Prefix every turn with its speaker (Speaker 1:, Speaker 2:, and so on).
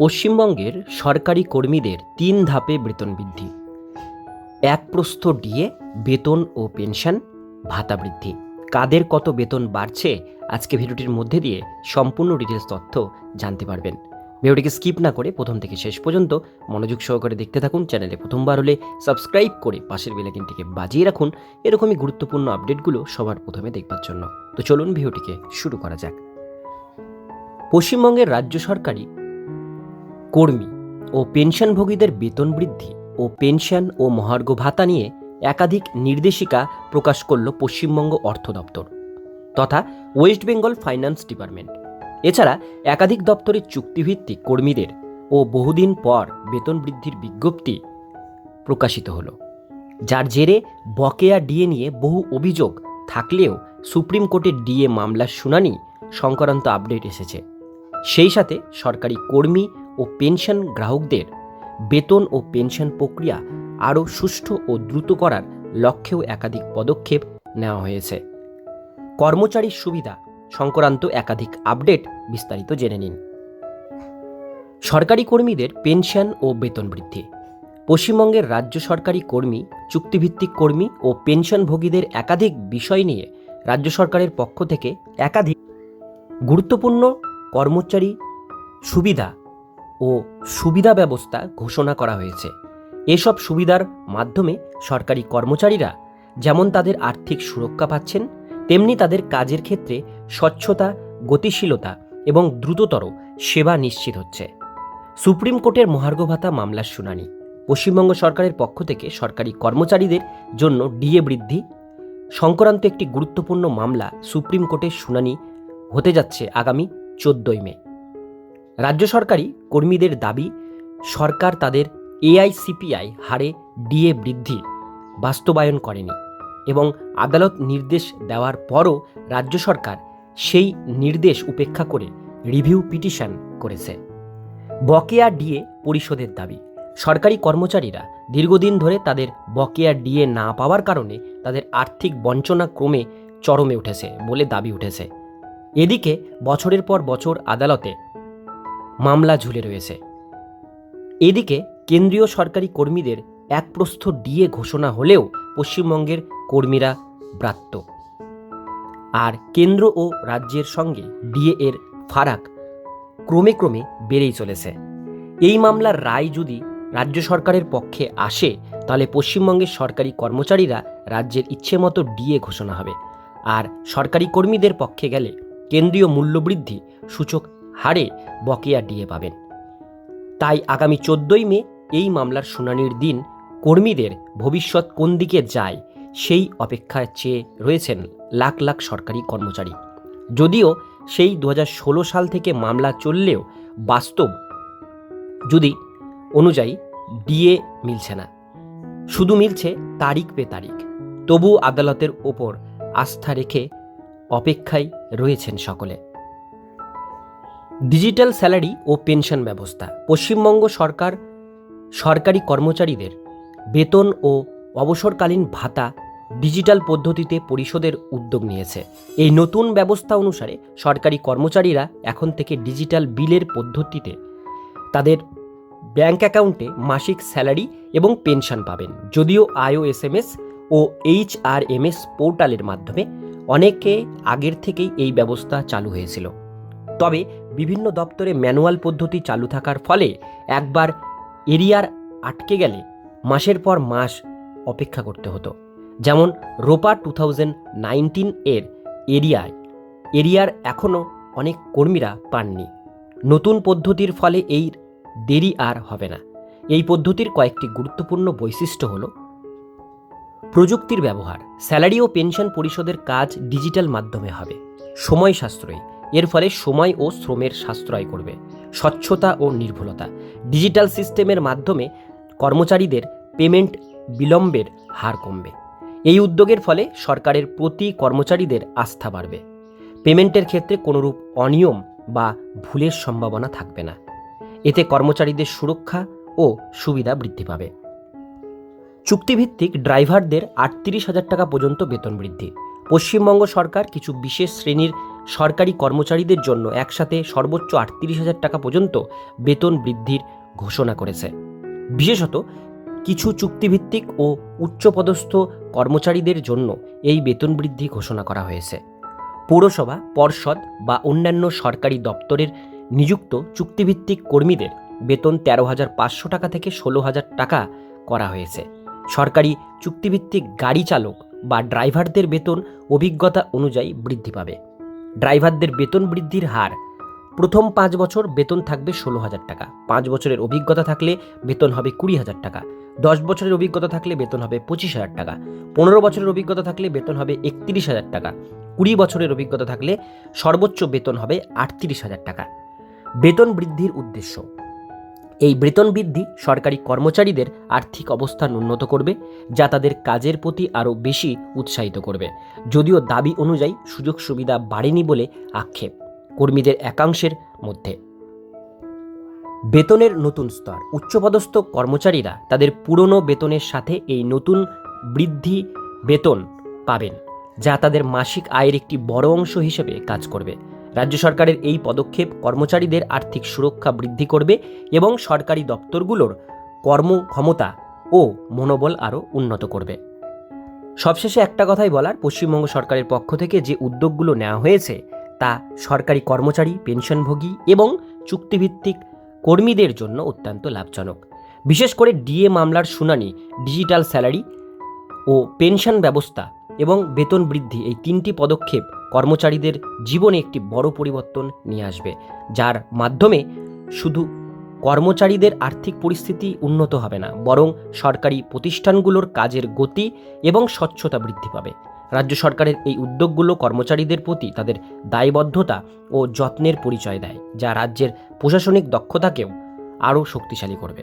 Speaker 1: পশ্চিমবঙ্গের সরকারি কর্মীদের তিন ধাপে বেতন বৃদ্ধি। এক প্রস্থ ডিএ, বেতন ও পেনশন, ভাতা বৃদ্ধি। কাদের কত বেতন বাড়ছে? আজকে ভিডিওটির মধ্যে দিয়ে সম্পূর্ণ ডিটেলস তথ্য জানতে পারবেন। ভিডিওটিকে স্কিপ না করে প্রথম থেকে শেষ পর্যন্ত মনোযোগ সহকারে দেখতে থাকুন, চ্যানেলে প্রথমবার হলে সাবস্ক্রাইব করে পাশের বেলাকিনটিকে বাজিয়ে রাখুন। এরকমই গুরুত্বপূর্ণ আপডেটগুলো সবার প্রথমে দেখবার জন্য। তো চলুন ভিডিওটিকে শুরু করা যাক। পশ্চিমবঙ্গের রাজ্য সরকারি কর্মী ও পেনশনভোগীদের বেতন বৃদ্ধি ও পেনশন ও মহার্ঘ ভাতা নিয়ে একাধিক নির্দেশিকা প্রকাশ করল পশ্চিমবঙ্গ অর্থ দপ্তর তথা ওয়েস্ট বেঙ্গল ফাইন্যান্স ডিপার্টমেন্ট। এছাড়া একাধিক দপ্তরের চুক্তিভিত্তিক কর্মীদের ও বহুদিন পর বেতন বৃদ্ধির বিজ্ঞপ্তি প্রকাশিত হলো। যার জেরে বকেয়া ডিএ নিয়ে বহু অভিযোগ থাকলেও সুপ্রিম কোর্টের ডিএ মামলার শুনানি সংক্রান্ত আপডেট এসেছে। সেই সাথে সরকারি কর্মী ও পেনশন গ্রাহকদের বেতন ও পেনশন প্রক্রিয়া আরও সুষ্ঠু ও দ্রুত করার লক্ষ্যেও একাধিক পদক্ষেপ নেওয়া হয়েছে। কর্মচারীর সুবিধা সংক্রান্ত একাধিক আপডেট বিস্তারিত জেনে নিন। সরকারি কর্মীদের পেনশন ও বেতন বৃদ্ধি। পশ্চিমবঙ্গের রাজ্য সরকারি কর্মী, চুক্তিভিত্তিক কর্মী ও পেনশনভোগীদের একাধিক বিষয় নিয়ে রাজ্য সরকারের পক্ষ থেকে একাধিক গুরুত্বপূর্ণ কর্মচারী সুবিধা ও সুবিধা ব্যবস্থা ঘোষণা করা হয়েছে। এসব সুবিধার মাধ্যমে সরকারি কর্মচারীরা যেমন তাদের আর্থিক সুরক্ষা পাচ্ছেন, তেমনি তাদের কাজের ক্ষেত্রে স্বচ্ছতা, গতিশীলতা এবং দ্রুততর সেবা নিশ্চিত হচ্ছে। সুপ্রিম কোর্টের মহার্ঘ ভাতা মামলার শুনানি। পশ্চিমবঙ্গ সরকারের পক্ষ থেকে সরকারি কর্মচারীদের জন্য ডিএ বৃদ্ধি। সংক্রান্ত একটি গুরুত্বপূর্ণ মামলা সুপ্রিম কোর্টের শুনানি হতে যাচ্ছে আগামী চোদ্দই মে। রাজ্য সরকারি কর্মীদের দাবি, সরকার তাদের এআইসিপিআই হারে ডিএ বৃদ্ধি বাস্তবায়ন করেনি এবং আদালত নির্দেশ দেওয়ার পরও রাজ্য সরকার সেই নির্দেশ উপেক্ষা করে রিভিউ পিটিশন করেছে। বকেয়া ডিএ পরিশোধের দাবি, সরকারি কর্মচারীরা দীর্ঘদিন ধরে তাদের বকেয়া ডিএ না পাওয়ার কারণে তাদের আর্থিক বঞ্চনা ক্রমে চরমে উঠেছে বলে দাবি উঠেছে। এদিকে বছরের পর বছর আদালতে মামলা ঝুলে রয়েছে। এদিকে কেন্দ্রীয় সরকারি কর্মীদের এক প্রস্থ ডিএ ঘোষণা হলেও পশ্চিমবঙ্গের কর্মীরা ব্রাত্য। আর কেন্দ্র ও রাজ্যের সঙ্গে ডিএ এর ফারাক ক্রমে ক্রমে বেড়েই চলেছে। এই মামলার রায় যদি রাজ্য সরকারের পক্ষে আসে, তাহলে পশ্চিমবঙ্গের সরকারি কর্মচারীরা রাজ্যের ইচ্ছে মতো ডিএ ঘোষণা হবে। আর সরকারি কর্মীদের পক্ষে গেলে কেন্দ্রীয় মূল্যবৃদ্ধি সূচক হারে বকেয়া ডিএ পাবেন। তাই আগামী চোদ্দই মে এই মামলার শুনানির দিন কর্মীদের ভবিষ্যৎ কোন দিকে যায় সেই অপেক্ষায় চেয়ে রয়েছেন লাখ লাখ সরকারি কর্মচারী। যদিও সেই দু হাজার ষোলো সাল থেকে মামলা চললেও বাস্তব যদি অনুযায়ী ডিএ মিলছে না। শুধু মিলছে তারিখ পে তারিখ। তবু আদালতের ওপর আস্থা রেখে অপেক্ষায় রয়েছেন সকলে। ডিজিটাল স্যালারি ও পেনশন ব্যবস্থা। পশ্চিমবঙ্গ সরকার সরকারি কর্মচারীদের বেতন ও অবসরকালীন ভাতা ডিজিটাল পদ্ধতিতে পরিশোধের উদ্যোগ নিয়েছে। এই নতুন ব্যবস্থা অনুসারে সরকারি কর্মচারীরা এখন থেকে ডিজিটাল বিলের পদ্ধতিতে তাদের ব্যাংক অ্যাকাউন্টে মাসিক স্যালারি এবং পেনশন পাবেন। যদিও I O S M S O H R M S পোর্টালের মাধ্যমে অনেকে আগের থেকেই এই ব্যবস্থা চালু হয়েছিল। তবে বিভিন্ন দপ্তরে ম্যানুয়াল পদ্ধতি চালু থাকার ফলে একবার এরিয়ার আটকে গেলে মাসের পর মাস অপেক্ষা করতে হতো। যেমন রোপা টু থাউজেন্ড নাইনটিন এর এরিয়ায়, এরিয়ার এখনও অনেক কর্মীরা পাননি। নতুন পদ্ধতির ফলে এই দেরি আর হবে না। এই পদ্ধতির কয়েকটি গুরুত্বপূর্ণ বৈশিষ্ট্য হল প্রযুক্তির ব্যবহার। স্যালারি ও পেনশন পরিশোধের কাজ ডিজিটাল মাধ্যমে হবে। সময় সাশ্রয়ী এর ফলে সময় ও শ্রমের সাশ্রয় করবে। স্বচ্ছতা ও নির্ভুলতা। ডিজিটাল সিস্টেমের মাধ্যমে কর্মচারীদের পেমেন্ট বিলম্বের হার কমবে। এই উদ্যোগের ফলে সরকারের প্রতি কর্মচারীদের আস্থা বাড়বে। পেমেন্টের ক্ষেত্রে কোনোরূপ অনিয়ম বা ভুলের সম্ভাবনা থাকবে না। এতে কর্মচারীদের সুরক্ষা ও সুবিধা বৃদ্ধি পাবে। চুক্তিভিত্তিক ড্রাইভারদের আটত্রিশ হাজার টাকা পর্যন্ত বেতন বৃদ্ধি। পশ্চিমবঙ্গ সরকার কিছু বিশেষ শ্রেণির সরকারি কর্মচারীদের জন্য একসাথে সর্বোচ্চ আটত্রিশ হাজার টাকা পর্যন্ত বেতন বৃদ্ধির ঘোষণা করেছে। বিশেষত, কিছু চুক্তিভিত্তিক ও উচ্চপদস্থ কর্মচারীদের জন্য এই বেতন বৃদ্ধি ঘোষণা করা হয়েছে। পৌরসভা, পর্ষদ বা অন্যান্য সরকারি দপ্তরের নিযুক্ত চুক্তিভিত্তিক কর্মীদের বেতন তেরো হাজার পাঁচশো টাকা থেকে ষোলো হাজার টাকা করা হয়েছে। সরকারি চুক্তিভিত্তিক গাড়ি চালক বা ড্রাইভারদের বেতন অভিজ্ঞতা অনুযায়ী বৃদ্ধি পাবে। ড্রাইভারদের বেতন বৃদ্ধির হার। প্রথম পাঁচ বছর বেতন থাকবে ষোলো হাজার টাকা। পাঁচ বছরের অভিজ্ঞতা থাকলে বেতন হবে কুড়ি হাজার টাকা। দশ বছরের অভিজ্ঞতা থাকলে বেতন হবে পঁচিশ হাজার টাকা। পনেরো বছরের অভিজ্ঞতা থাকলে বেতন হবে একত্রিশ হাজার টাকা। কুড়ি বছরের অভিজ্ঞতা থাকলে সর্বোচ্চ বেতন হবে আটত্রিশ হাজার টাকা। বেতন বৃদ্ধির উদ্দেশ্য। এই বেতন বৃদ্ধি সরকারি কর্মচারীদের আর্থিক অবস্থান উন্নত করবে, যা তাদের কাজের প্রতি আরও বেশি উৎসাহিত করবে। যদিও দাবি অনুযায়ী সুযোগ সুবিধা বাড়েনি বলে আক্ষেপ কর্মীদের একাংশের মধ্যে। বেতনের নতুন স্তর। উচ্চপদস্থ কর্মচারীরা তাদের পুরনো বেতনের সাথে এই নতুন বৃদ্ধি বেতন পাবেন, যা তাদের মাসিক আয়ের একটি বড় অংশ হিসেবে কাজ করবে। রাজ্য সরকারের এই পদক্ষেপ কর্মচারীদের আর্থিক সুরক্ষা বৃদ্ধি করবে এবং সরকারি দপ্তরগুলোর কর্মক্ষমতা ও মনোবল আরও উন্নত করবে। সবশেষে একটা কথাই বলার, পশ্চিমবঙ্গ সরকারের পক্ষ থেকে যে উদ্যোগগুলো নেওয়া হয়েছে তা সরকারি কর্মচারী, পেনশনভোগী এবং চুক্তিভিত্তিক কর্মীদের জন্য অত্যন্ত লাভজনক। বিশেষ করে ডিএ মামলার শুনানি, ডিজিটাল স্যালারি ও পেনশন ব্যবস্থা এবং বেতন বৃদ্ধি এই তিনটি পদক্ষেপ কর্মচারীদের জীবনে একটি বড় পরিবর্তন নিয়ে আসবে, যার মাধ্যমে শুধু কর্মচারীদের আর্থিক পরিস্থিতি উন্নত হবে না, বরং সরকারি প্রতিষ্ঠানগুলোর কাজের গতি এবং স্বচ্ছতা বৃদ্ধি পাবে। রাজ্য সরকারের এই উদ্যোগগুলো কর্মচারীদের প্রতি তাদের দায়বদ্ধতা ও যত্নের পরিচয় দেয়, যা রাজ্যের প্রশাসনিক দক্ষতাকেও আরও শক্তিশালী করবে।